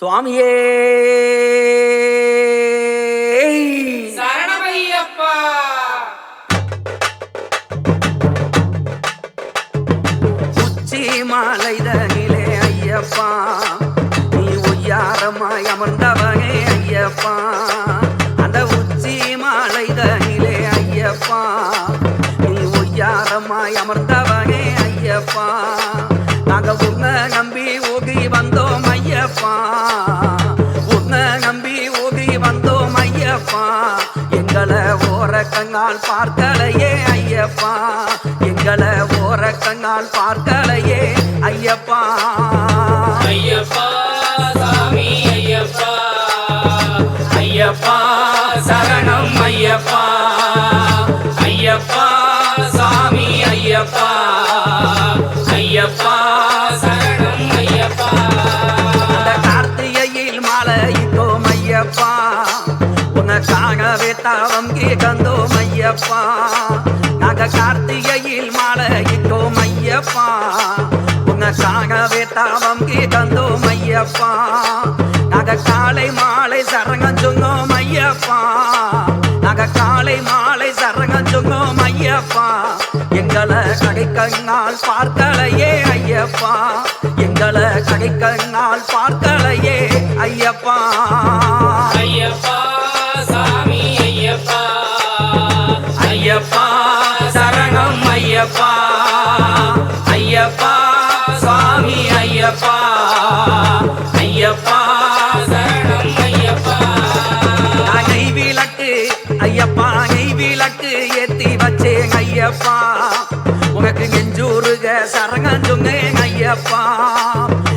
சுவாமியே. உச்சி மாலைதனிலே ஐயப்பா. நீ ஒய்யாரமாய் அமர்ந்தவனே ஐயப்பா. அந்த உச்சி மாலைதனிலே ஐயப்பா. நீ ஒய்யாரமாய் அமர்ந்தவனே ஐயப்பா. நாங்க உன்னை நம்பி ஓகி வந்தோம். ஐயப்பா. உன்னை நம்பி ஓதி வந்தோம் ஐயப்பா. எங்களை ஓர கண்ணால் பார்க்கலையே ஐயப்பா. எங்களை ஓர கண்ணால் பார்க்கலையே ஐயப்பா. ஐயப்பா சாமி ஐயப்பா. ஐயப்பா சரணம் ஐயப்பா. ஐயப்பா சாமி ஐயப்பா. ஐயப்பா உனக்காகவே தாவம் கேட்கந்தோம் ஐயப்பா நாங்க கார்த்திகையில் மாலையிட்டோம் ஐயப்பா உனக்காகவே தாவம் கேட்கந்தோம் ஐயப்பா நாங்க காலை மாலை சரங்கம் சொன்னோம் ஐயப்பா நாங்க காலை மாலை சரங்கம் சொன்னோம் ஐயப்பா எங்களை கடை கண்ணால் பார்க்கலையே ஐயப்பா. எங்களை கடை கண்ணால் பார்க்கலையே ஐயப்பா. ஐயப்பா சரணம் ஐயப்பா. ஐயப்பா சுவாமி ஐயப்பா. ஐயப்பா சரணம் ஐயப்பா. நகை விளக்கு ஐயப்பா நெய் விளக்கு ஏத்தி வச்சேன் ஐயப்பா. உனக்கு நெஞ்சூருக சரங்கஞ்சுங்க ஐயப்பா.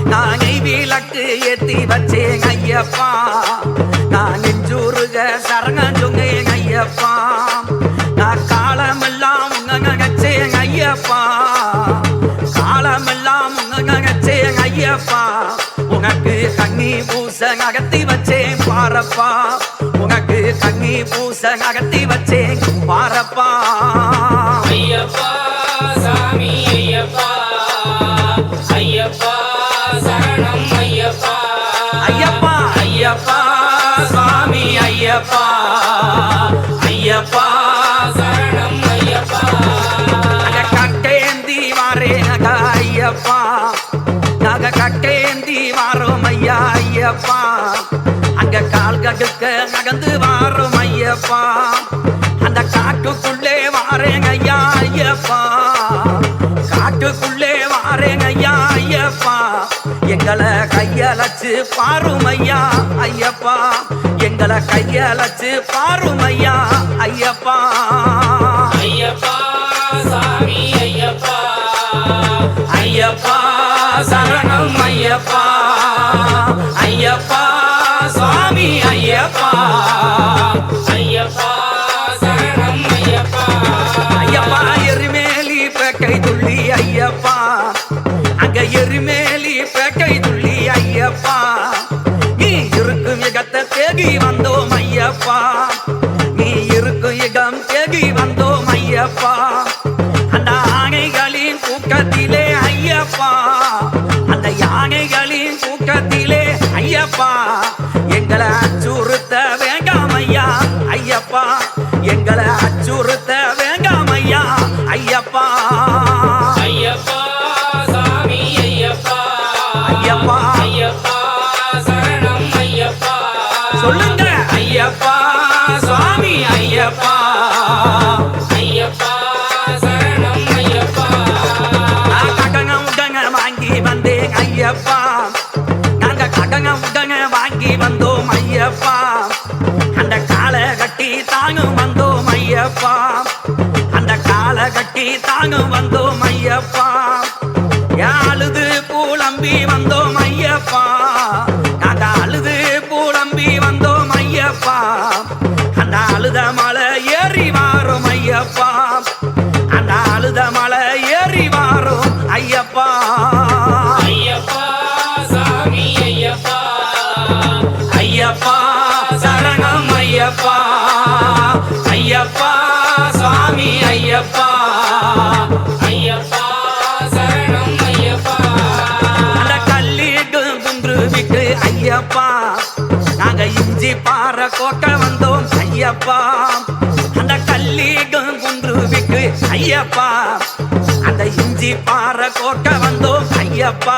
நான் நெய் விளக்கு ஏத்தி வச்சேன் ஐயப்பா. நான் நெஞ்சூருக சரங்கஞ்சுங்க ஐயப்பா. கண்ணி பூச நகர்த்தி வச்சேன் பாரப்பா. உனக்கு கண்ணி பூச நகர்த்தி வச்சேன் பாரப்பா. ஐயப்பா சாமி ஐயப்பா. ஐயப்பா சரணம் ஐயப்பா. ஐயப்பா. ஐயப்பா சுவாமி ஐயப்பா. ஐயப்பா சரணம் ஐயப்பா. நக கட்டேந்தி வாரேனக ஐயப்பா. நக கட்டேந்தி ஐயா ஐயப்பா. அங்க கால் கடுக்க நகர்ந்து வாரும் ஐயப்பா. அந்த காட்டுக்குள்ளே வாரேங்க ஐயா ஐயப்பா. காட்டுக்குள்ளே வாரேங்க ஐயா ஐயப்பா. எங்களை கையலச்சு பாரும் ஐயா ஐயப்பா. எங்களை கையலச்சு பாரும் ஐயா ஐயப்பா. ஐயப்பா சாமி ஐயப்பா. ஐயப்பா சரணம் ஐயப்பா. ஐயப்பா சுவாமி ஐயப்பா. ஐயப்பா சரணம் ஐயப்பா. ஐயப்பா எருமேலி பேக்கை துள்ளி ஐயப்பா. அங்க எருமேலி பேக்கை துள்ளி ஐயப்பா. நீ இருக்கும் இடத்தை தேடி வந்தோம் ஐயப்பா. நீ இருக்கும் இடம் தேடி வந்தோம் ஐயப்பா. அந்த ஆணைகளின் கூட்டத்திலே ஐயப்பா. அந்த யானைகள் கூட்டத்திலே ஐயப்பா எங்களை அச்சுறுத்த வேண்டாம் ஐயா. ஐயப்பா எங்களை அச்சுறுத்த வேண்டாம் ஐயா. ஐயப்பா. ஐயப்பா சாமி ஐயப்பா. ஐயப்பா. ஐயப்பா சரணம் ஐயப்பா. சொல்லுங்க. ஐயப்பா சுவாமி ஐயப்பா. தாங்கும் வந்தோம் ஐயப்பா. அந்த காலை கட்டி தாங்கும் வந்தோம் ஐயப்பா. அழுது பூலம்பி வந்தோம் ஐயப்பா. நாங்க அழுது பூலம்பி வந்தோம் ஐயப்பா. அந்த அழுத மலை ஏறி மாறும் ஐயப்பா. ஐயப்பா. நாங்க இஞ்சி பாற கோக்க வந்தோம் ஐயப்பா. அந்த கல்லீகம் குன்றுவிக்கு ஐயப்பா. அந்த இஞ்சி பாற கோக்க வந்தோம் ஐயப்பா.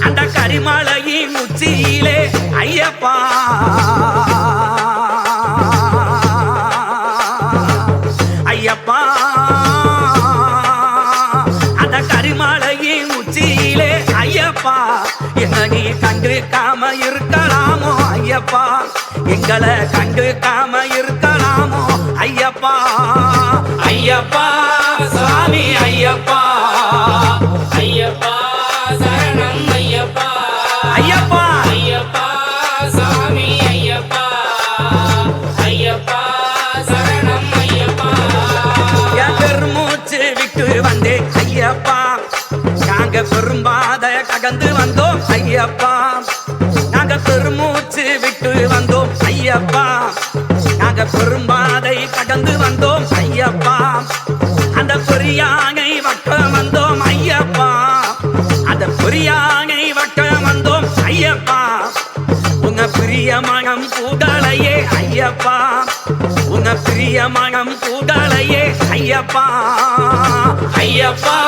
அந்த கரிமலையின் உச்சியிலே ஐயப்பா. ஐயப்பா. எங்களை கண்டுக்காம காம இருக்கலாமோ ஐயப்பா. ஐயப்பா சாமி ஐயப்பா. ஐயப்பா சரணம் ஐயப்பா. ஐயப்பா. ஐயப்பா சாமி ஐயப்பா. ஐயப்பா சரணம் ஐயப்பா. என் பெருமூச்சு விட்டு வந்தேன் ஐயப்பா. நாங்க பெரும்பாத ககந்து வந்தோம் ஐயப்பா. விட்டு வந்தோம் ஐயப்பா. நாங்க பெரும்பாதை கடந்து வந்தோம் ஐயப்பா. அந்த பெரியானை வட்டம் வந்தோம் ஐயப்பா. அந்த பெரியானை வட்டம் வந்தோம் ஐயப்பா. உங்க பிரிய மனம் கூடலையே ஐயப்பா. உங்க பிரிய மனம் கூடலையே ஐயப்பா. ஐயப்பா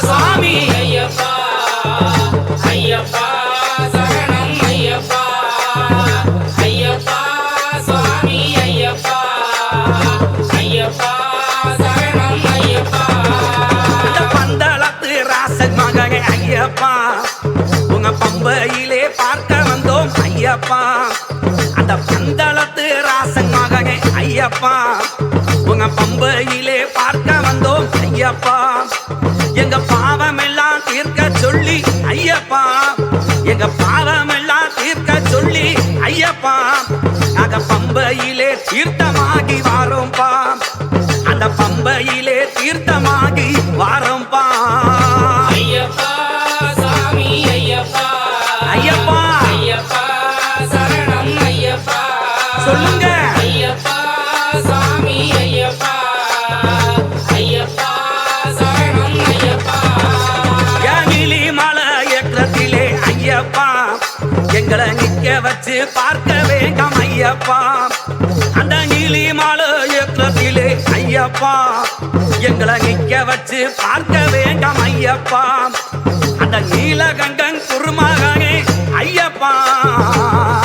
சுவாமி. ஐயப்பா ஐயப்பா. ஐயப்பா சரணம் ஐயப்பா. ராசன் மகனே ஐயப்பா. உங்க பம்பையிலே பார்க்க வந்தோம் ஐயப்பா. அந்த பந்தளத்து ராசன் மகனே ஐயப்பா. உங்க பம்பையிலே பார்க்க வந்தோம் ஐயப்பா. எங்க பாவம் எல்லாம் தீர்க்க சொல்லி ஐயப்பா. எங்க பாவம் எல்லாம் தீர்க்க சொல்லி ஐயப்பா. நாங்க பம்பையிலே தீர்த்தமாகி சாமி ஐயப்பா. ஐயப்பா. ஐயப்பா சரணம் ஐயப்பா. சொல்லுங்க. ஐயப்பா சாமி ஐயப்பா. ஐயப்பா சரணம் ஐயப்பா. யாகிலி மலை ஏற்றத்திலே ஐயப்பா. எங்களை நிக்க வச்சு பார்க்க வேண்டாம் ஐயப்பா. ஐயப்பா. எங்களை நிக்க வச்சு பார்க்க வேண்டாம் ஐயப்பா. அந்த நீலகண்டன் குருமகனே ஐயப்பா. ஐயப்பா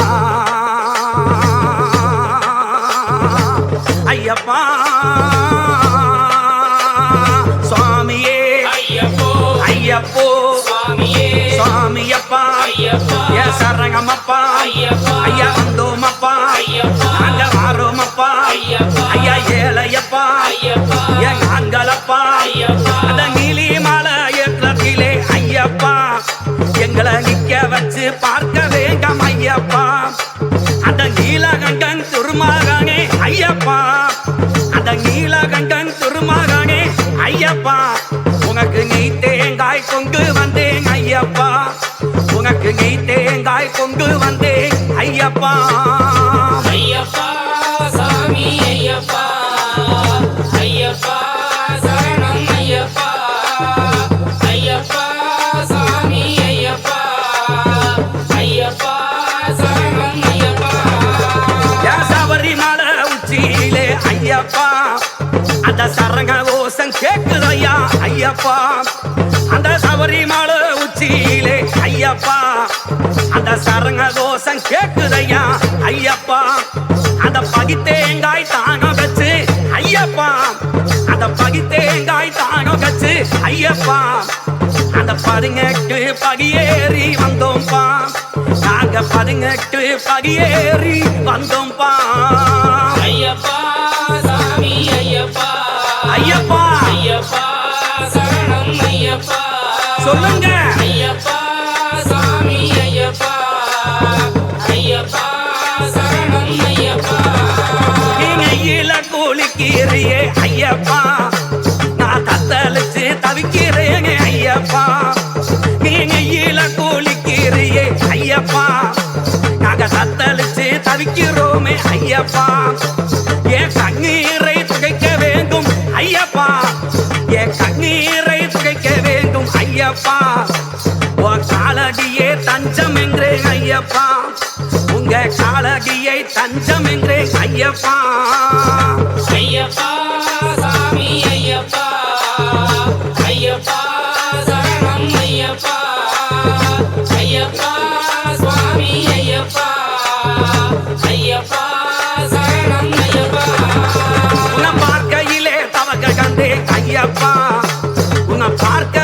ஐயப்பா உனக்கு நீ தேங்காய் கொண்டு வந்தேன் ஐயப்பா. உனக்கு நீ தேங்காய் கொண்டு வந்தேன் ஐயப்பா. ஐயப்பா சாமி ஐயப்பா. ஐயப்பா சரணம் ஐயப்பா. ஐயப்பா சாமி ஐயப்பா. ஐயப்பா சரணம் ஐயப்பா. என் சபரிமலை உச்சியிலே ஐயப்பா. அந்த சரங்க ஓசம் கேக்குதையா ஐயப்பா. அந்த சபரிமலை உச்சியிலே ஐயப்பா. அந்த சரங்க தோசம் கேக்குதையா ஐயப்பா. அந்த பகித்தேங்காய் தானம் வச்சு ஐயப்பா. அந்த பகித்தேங்காய் தானம் வச்சு ஐயப்பா. அந்த பதினெட்டு படியேறி வந்தோம்பா. நாங்க பதினெட்டு படியேறி வந்தோம்பா. ஐயப்பா சாமி ஐயப்பா. ஐயப்பா. ஐயப்பா. சொல்லுங்க. ஐயப்பா சாமி ஐயப்பா. ஐயப்பா சரணம் ஐயப்பா. இல கூலிக்கீரியே ஐயப்பா. நான் தத்தளிச்சு தவிக்கிறேங்க ஐயப்பா. கூலிக்கீரியே ஐயப்பா. நாங்க தத்தளிச்சு தவிக்கிறோமே ஐயப்பா. காலகியை தஞ்சம் என்றேன் ஐயப்பா. ஐயப்பா சாமி ஐயப்பா. ஐயப்பா சரணம் ஐயப்பா. ஐயப்பா சுவாமி ஐயப்பா. ஐயப்பா சரணம் ஐயப்பா. உன்னை பார்க்கையிலே தவங்க கண்டே ஐயப்பா. உன்னை பார்க்கவே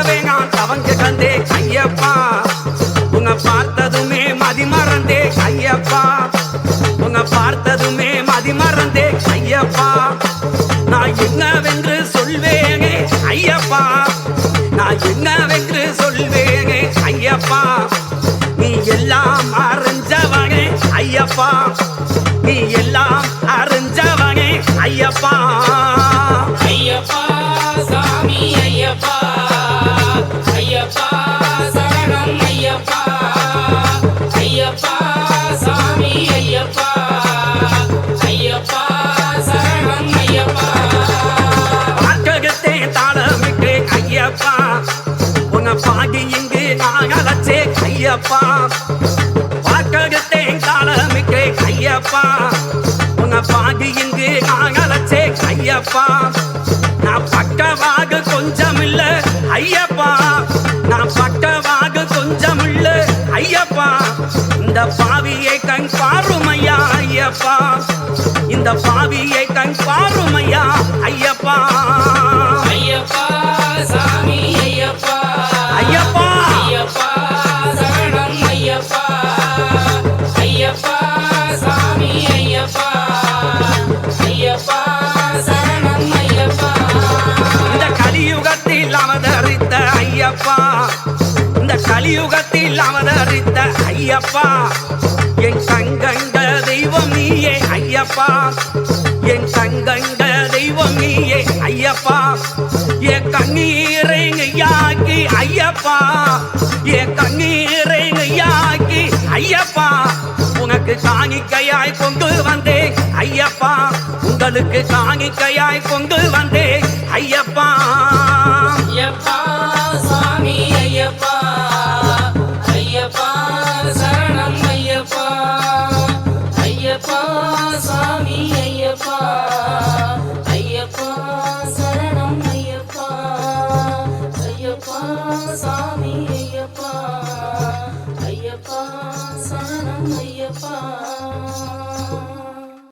நான் அழைச்சே ஐயப்பா பார்க்ககத்தே தாளமிட்டு ஐயப்பா உன்னை பாடி இங்கு நாங்களச்சே அழைச்சே ஐயப்பா நான் பக்கவாக கொஞ்சம் இல்ல ஐயப்பா. நான் பக்கவாக கொஞ்சம் இல்ல ஐயப்பா. இந்த பாவியை கண் பாருமையா ஐயப்பா. இந்த பாவியை கண் பாருமையா ஐயப்பா. ஐயப்பா என் கங்கண்ட தெய்வம் நீயே ஐயப்பா. என் கங்கண்ட தெய்வம் நீயே ஐயப்பா. என் கண்ணீரை நெய்யாக்கி ஐயப்பா. என் கண்ணீரை நெய்யாக்கி ஐயப்பா. உனக்கு காணிக்கையாய் கொண்டு வந்தேன் ஐயப்பா. உங்களுக்கு காணிக்கையாய் கொண்டு வந்தேன்